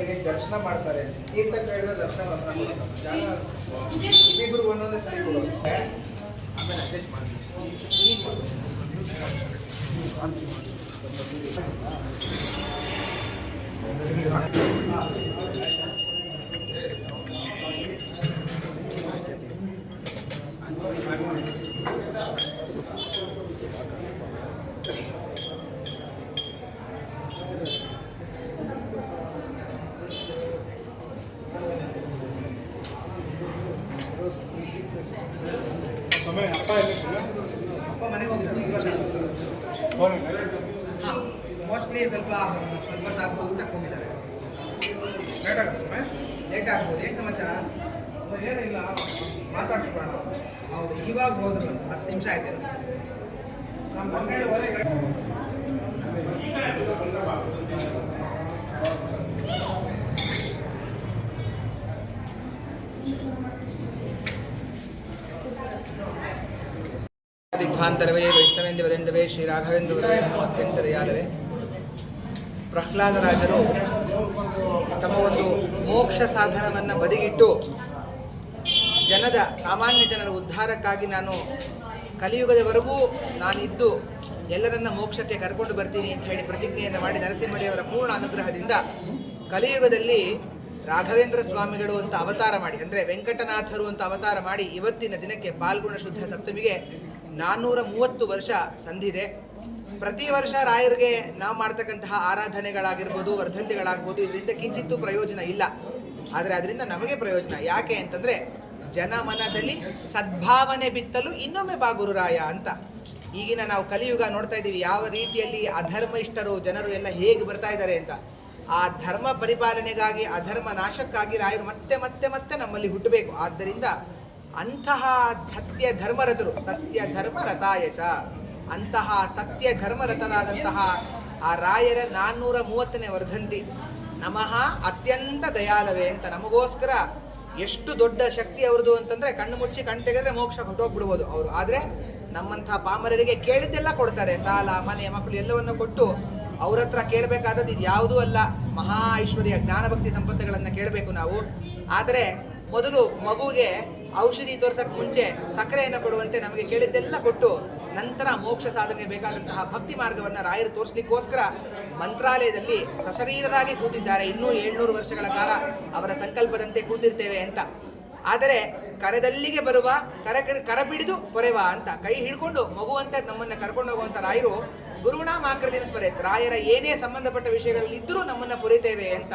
ಇಲ್ಲಿ ದರ್ಶನ ಮಾಡ್ತಾರೆ. ತೀರ್ಥ ಕೇಳಿದ ದರ್ಶನ ಇಬ್ಬಿಬ್ರು ಒಂದೊಂದೇ ಸರಿ ಕೊಡೋದು. ಆಮೇಲೆ ಅಡ್ಜಸ್ಟ್ ಮಾಡಿ ಮೋಸ್ಟ್ಲಿ ಸ್ವಲ್ಪ ಸ್ವಲ್ಪ ಊಟಕ್ಕೆ ಹೋಗಿದ್ದಾರೆ. ಲೇಟ್ ಆಗ್ಬೋದು. ಏನು ಸಮಾಚಾರ? ಏನಿಲ್ಲ ಮಾತಾಡ್ಸ್ಬೇಡ ಹೌದು ಇವಾಗ ಹೋದ್ರು ಒಂದು ಹತ್ತು ನಿಮಿಷ ಆಯ್ತು. ನಮ್ಮ ಹನ್ನೆರಡುವರೆಗೆ ದಿಗ್ಭಾಂತರವೇ ವೈಷ್ಣವೇಂದ್ರ ವರೆಂದವೇ ಶ್ರೀ ರಾಘವೇಂದ್ರ ಅತ್ಯಂತರ ಯಾದವೇ. ಪ್ರಹ್ಲಾದರಾಜರು ತಮ್ಮ ಒಂದು ಮೋಕ್ಷ ಸಾಧನವನ್ನು ಬದಿಗಿಟ್ಟು ಜನದ, ಸಾಮಾನ್ಯ ಜನರ ಉದ್ಧಾರಕ್ಕಾಗಿ ನಾನು ಕಲಿಯುಗದವರೆಗೂ ನಾನಿದ್ದು ಎಲ್ಲರನ್ನ ಮೋಕ್ಷಕ್ಕೆ ಕರ್ಕೊಂಡು ಬರ್ತೀನಿ ಅಂತ ಹೇಳಿ ಪ್ರತಿಜ್ಞೆಯನ್ನು ಮಾಡಿ ನರಸಿಂಹಳಿಯವರ ಪೂರ್ಣ ಅನುಗ್ರಹದಿಂದ ಕಲಿಯುಗದಲ್ಲಿ ರಾಘವೇಂದ್ರ ಸ್ವಾಮಿಗಳು ಅಂತ ಅವತಾರ ಮಾಡಿ, ಅಂದರೆ ವೆಂಕಟನಾಥರು ಅಂತ ಅವತಾರ ಮಾಡಿ ಇವತ್ತಿನ ದಿನಕ್ಕೆ ಪಾಲ್ಗುಣ ಶುದ್ಧ ಸಪ್ತಮಿಗೆ ನಾನ್ನೂರ ಮೂವತ್ತು ವರ್ಷ ಸಂಧಿದೆ. ಪ್ರತಿ ವರ್ಷ ರಾಯರಿಗೆ ನಾವು ಮಾಡ್ತಕ್ಕಂತಹ ಆರಾಧನೆಗಳಾಗಿರ್ಬೋದು, ವರ್ಧಂತಿಗಳಾಗ್ಬೋದು, ಇದರಿಂದ ಕಿಂಚಿತ್ತೂ ಪ್ರಯೋಜನ ಇಲ್ಲ. ಆದರೆ ಅದರಿಂದ ನಮಗೆ ಪ್ರಯೋಜನ. ಯಾಕೆ ಅಂತಂದರೆ ಜನಮನದಲ್ಲಿ ಸದ್ಭಾವನೆ ಬಿತ್ತಲು ಇನ್ನೊಮ್ಮೆ ಬಾ ಗುರುರಾಯ ಅಂತ. ಈಗಿನ ನಾವು ಕಲಿಯುಗ ನೋಡ್ತಾ ಇದ್ದೀವಿ, ಯಾವ ರೀತಿಯಲ್ಲಿ ಅಧರ್ಮ ಇಷ್ಟರು ಜನರು ಎಲ್ಲ ಹೇಗೆ ಬರ್ತಾ ಇದ್ದಾರೆ ಅಂತ. ಆ ಧರ್ಮ ಪರಿಪಾಲನೆಗಾಗಿ, ಅಧರ್ಮ ನಾಶಕ್ಕಾಗಿ ರಾಯರು ಮತ್ತೆ ಮತ್ತೆ ಮತ್ತೆ ನಮ್ಮಲ್ಲಿ ಹುಟ್ಟಬೇಕು. ಆದ್ದರಿಂದ ಅಂತಹ ಸತ್ಯ ಧರ್ಮರಥರು ಸತ್ಯ ಧರ್ಮ ರಥಾಯಚ ಅಂತಹ ಸತ್ಯ ಧರ್ಮರತನಾದಂತಹ ಆ ರಾಯರ ನಾನ್ನೂರ ಮೂವತ್ತನೇ ವರ್ಧಂತಿ. ನಮಃ ಅತ್ಯಂತ ದಯಾಲವೇ ಅಂತ ನಮಗೋಸ್ಕರ ಎಷ್ಟು ದೊಡ್ಡ ಶಕ್ತಿ ಅವ್ರದ್ದು ಅಂತಂದ್ರೆ ಕಣ್ಣು ಮುಚ್ಚಿ ಕಣ್ಣು ತೆಗೆದ್ರೆ ಮೋಕ್ಷ ಹೊಟ್ಟೋಗ್ಬಿಡ್ಬೋದು ಅವರು. ಆದ್ರೆ ನಮ್ಮಂತಹ ಪಾಮರರಿಗೆ ಕೇಳಿದ್ದೆಲ್ಲ ಕೊಡ್ತಾರೆ. ಸಾಲ, ಮನೆ, ಮಕ್ಕಳು ಎಲ್ಲವನ್ನು ಕೊಟ್ಟು ಅವ್ರ ಹತ್ರ ಕೇಳಬೇಕಾದದ್ದು ಇದು ಯಾವುದೂ ಅಲ್ಲ. ಮಹಾ ಐಶ್ವರ್ಯ ಜ್ಞಾನಭಕ್ತಿ ಸಂಪತ್ತುಗಳನ್ನು ಕೇಳಬೇಕು ನಾವು. ಆದರೆ ಮೊದಲು ಮಗುವಿಗೆ ಔಷಧಿ ತೋರ್ಸಕ್ ಮುಂಚೆ ಸಕ್ಕರೆಯನ್ನು ಕೊಡುವಂತೆ ನಮಗೆ ಕೇಳಿದ್ದೆಲ್ಲ ಕೊಟ್ಟು ನಂತರ ಮೋಕ್ಷ ಸಾಧನೆಗೆ ಬೇಕಾದಂತಹ ಭಕ್ತಿ ಮಾರ್ಗವನ್ನು ರಾಯರು ತೋರಿಸ್ಲಿಕ್ಕೋಸ್ಕರ ಮಂತ್ರಾಲಯದಲ್ಲಿ ಸಶರೀರರಾಗಿ ಕೂತಿದ್ದಾರೆ. ಇನ್ನೂ ಏಳ್ನೂರು ವರ್ಷಗಳ ಕಾಲ ಅವರ ಸಂಕಲ್ಪದಂತೆ ಕೂತಿರ್ತೇವೆ ಅಂತ. ಆದರೆ ಕರದಲ್ಲಿಗೆ ಬರುವ, ಕರ ಕರ ಬಿಡಿದು ಪೊರೆವ ಅಂತ, ಕೈ ಹಿಡ್ಕೊಂಡು ಮಗುವಂತೆ ನಮ್ಮನ್ನ ಕರ್ಕೊಂಡು ಹೋಗುವಂತ ರಾಯರು ಗುರುನಾಮ ಆಕೃತಿನ ಸ್ಮರೆತ್ ರಾಯರ ಏನೇ ಸಂಬಂಧಪಟ್ಟ ವಿಷಯಗಳಲ್ಲಿ ಇದ್ದರೂ ನಮ್ಮನ್ನ ಪುರಿತೇವೆ ಅಂತ.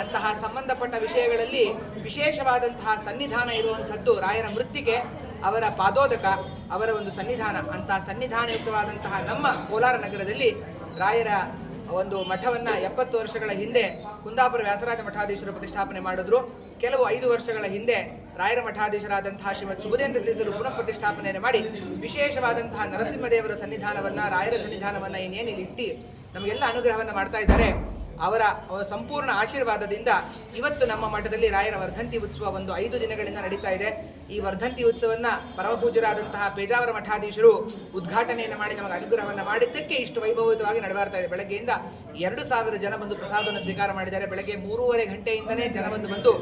ಅಂತಹ ಸಂಬಂಧಪಟ್ಟ ವಿಷಯಗಳಲ್ಲಿ ವಿಶೇಷವಾದಂತಹ ಸನ್ನಿಧಾನ ಇರುವಂಥದ್ದು ರಾಯರ ಮೃತ್ತಿಗೆ, ಅವರ ಪಾದೋದಕ, ಅವರ ಒಂದು ಸನ್ನಿಧಾನ. ಅಂತಹ ಸನ್ನಿಧಾನಯುಕ್ತವಾದಂತಹ ನಮ್ಮ ಕೋಲಾರ ನಗರದಲ್ಲಿ ರಾಯರ ಒಂದು ಮಠವನ್ನ ಎಪ್ಪತ್ತು ವರ್ಷಗಳ ಹಿಂದೆ ಕುಂದಾಪುರ ವ್ಯಾಸರಾಜ ಮಠಾಧೀಶರು ಪ್ರತಿಷ್ಠಾಪನೆ ಮಾಡಿದ್ರು. ಕೆಲವು ಐದು ವರ್ಷಗಳ ಹಿಂದೆ ರಾಯರ ಮಠಾಧೀಶರಾದಂತಹ ಶ್ರೀಮತ್ ಸುಬುಧೇಂದ್ರ ತೀರ್ಥರು ಪುನಃ ಪ್ರತಿಷ್ಠಾಪನೆಯನ್ನು ಮಾಡಿ ವಿಶೇಷವಾದಂತಹ ನರಸಿಂಹದೇವರ ಸನ್ನಿಧಾನವನ್ನ ರಾಯರ ಸನ್ನಿಧಾನವನ್ನ ಇನ್ನೇನು ಇಲ್ಲಿ ಇಟ್ಟು ನಮಗೆಲ್ಲ ಅನುಗ್ರಹವನ್ನ ಮಾಡ್ತಾ ಇದ್ದಾರೆ. ಅವರ ಸಂಪೂರ್ಣ ಆಶೀರ್ವಾದದಿಂದ ಇವತ್ತು ನಮ್ಮ ಮಠದಲ್ಲಿ ರಾಯರ ವರ್ಧಂತಿ ಉತ್ಸವ ಒಂದು ಐದು ದಿನಗಳಿಂದ ನಡೀತಾ ಇದೆ. ಈ ವರ್ಧಂತಿ ಉತ್ಸವನ್ನ ಪರಮಪೂಜರಾದಂತಹ ಪೇಜಾವರ ಮಠಾಧೀಶರು ಉದ್ಘಾಟನೆಯನ್ನು ಮಾಡಿ ನಮಗೆ ಅನುಗ್ರಹವನ್ನ ಮಾಡಿದ್ದಕ್ಕೆ ಇಷ್ಟು ವೈಭವಿತವಾಗಿ ನಡೆದಾಡ್ತಾ ಇದೆ. ಬೆಳಗ್ಗೆಯಿಂದ ಎರಡು ಸಾವಿರ ಜನ ಬಂದು ಪ್ರಸಾದವನ್ನು ಸ್ವೀಕಾರ ಮಾಡಿದ್ದಾರೆ. ಬೆಳಗ್ಗೆ ಮೂರುವರೆ ಗಂಟೆಯಿಂದನೇ ಜನ ಬಂದು ಬಂದು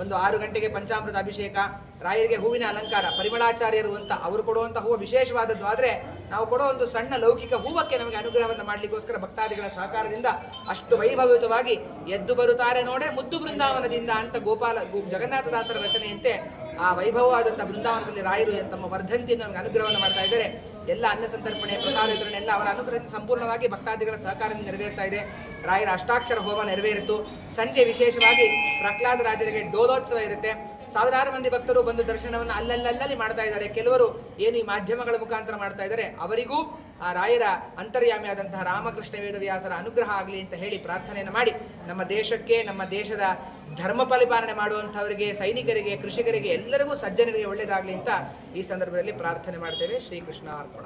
ಒಂದು ಆರು ಗಂಟೆಗೆ ಪಂಚಾಮೃತ ಅಭಿಷೇಕ, ರಾಯರಿಗೆ ಹೂವಿನ ಅಲಂಕಾರ, ಪರಿಮಳಾಚಾರ್ಯರು ಅಂತ ಅವರು ಕೊಡುವಂಥ ಹೂವು ವಿಶೇಷವಾದದ್ದು. ಆದ್ರೆ ನಾವು ಕೊಡೋ ಒಂದು ಸಣ್ಣ ಲೌಕಿಕ ಹೂವಕ್ಕೆ ನಮಗೆ ಅನುಗ್ರಹವನ್ನು ಮಾಡಲಿಕ್ಕೋಸ್ಕರ ಭಕ್ತಾದಿಗಳ ಸಹಕಾರದಿಂದ ಅಷ್ಟು ವೈಭವಿತವಾಗಿ ಎದ್ದು ಬರುತ್ತಾರೆ ನೋಡೆ ಮುದ್ದು ಬೃಂದಾವನದಿಂದ ಅಂತ ಗೋಪಾಲ ಜಗನ್ನಾಥದಾಸರ ರಚನೆಯಂತೆ ಆ ವೈಭವವಾದಂಥ ಬೃಂದಾವನದಲ್ಲಿ ರಾಯರು ತಮ್ಮ ವರ್ಧಂತಿಯನ್ನು ನಮಗೆ ಅನುಗ್ರಹವನ್ನು ಮಾಡ್ತಾ ಇದ್ದಾರೆ. ಎಲ್ಲ ಅನ್ನ ಸಂತರ್ಪಣೆ, ಪ್ರಸಾದ ವಿತರಣೆ ಎಲ್ಲ ಅವರ ಅನುಗ್ರಹ ಸಂಪೂರ್ಣವಾಗಿ ಭಕ್ತಾದಿಗಳ ಸಹಕಾರದಿಂದ ನೆರವೇರ್ತಾ ಇದೆ. ರಾಯರ ಅಷ್ಟಾಕ್ಷರ ಹೋಮ ನೆರವೇರಿತು. ಸಂಜೆ ವಿಶೇಷವಾಗಿ ಪ್ರಹ್ಲಾದ ರಾಜರಿಗೆ ಡೋಲೋತ್ಸವ ಇರುತ್ತೆ. ಸಾವಿರಾರು ಮಂದಿ ಭಕ್ತರು ಬಂದು ದರ್ಶನವನ್ನು ಅಲ್ಲಲ್ಲಲ್ಲಿ ಮಾಡ್ತಾ ಇದ್ದಾರೆ. ಕೆಲವರು ಏನು ಈ ಮಾಧ್ಯಮಗಳ ಮುಖಾಂತರ ಮಾಡ್ತಾ ಇದ್ದಾರೆ, ಅವರಿಗೂ ಆ ರಾಯರ ಅಂತರ್ಯಾಮಿಯಾದಂತಹ ರಾಮಕೃಷ್ಣ ವೇದವ್ಯಾಸರ ಅನುಗ್ರಹ ಆಗಲಿ ಅಂತ ಹೇಳಿ ಪ್ರಾರ್ಥನೆಯನ್ನು ಮಾಡಿ. ನಮ್ಮ ದೇಶಕ್ಕೆ, ನಮ್ಮ ದೇಶದ ಧರ್ಮ ಪರಿಪಾಲನೆ ಮಾಡುವಂಥವರಿಗೆ, ಸೈನಿಕರಿಗೆ, ಕೃಷಿಕರಿಗೆ ಎಲ್ಲರಿಗೂ ಸಜ್ಜನರಿಗೆ ಒಳ್ಳೆಯದಾಗಲಿ ಅಂತ ಈ ಸಂದರ್ಭದಲ್ಲಿ ಪ್ರಾರ್ಥನೆ ಮಾಡ್ತೇವೆ. ಶ್ರೀಕೃಷ್ಣ ಅರ್ಪಣ.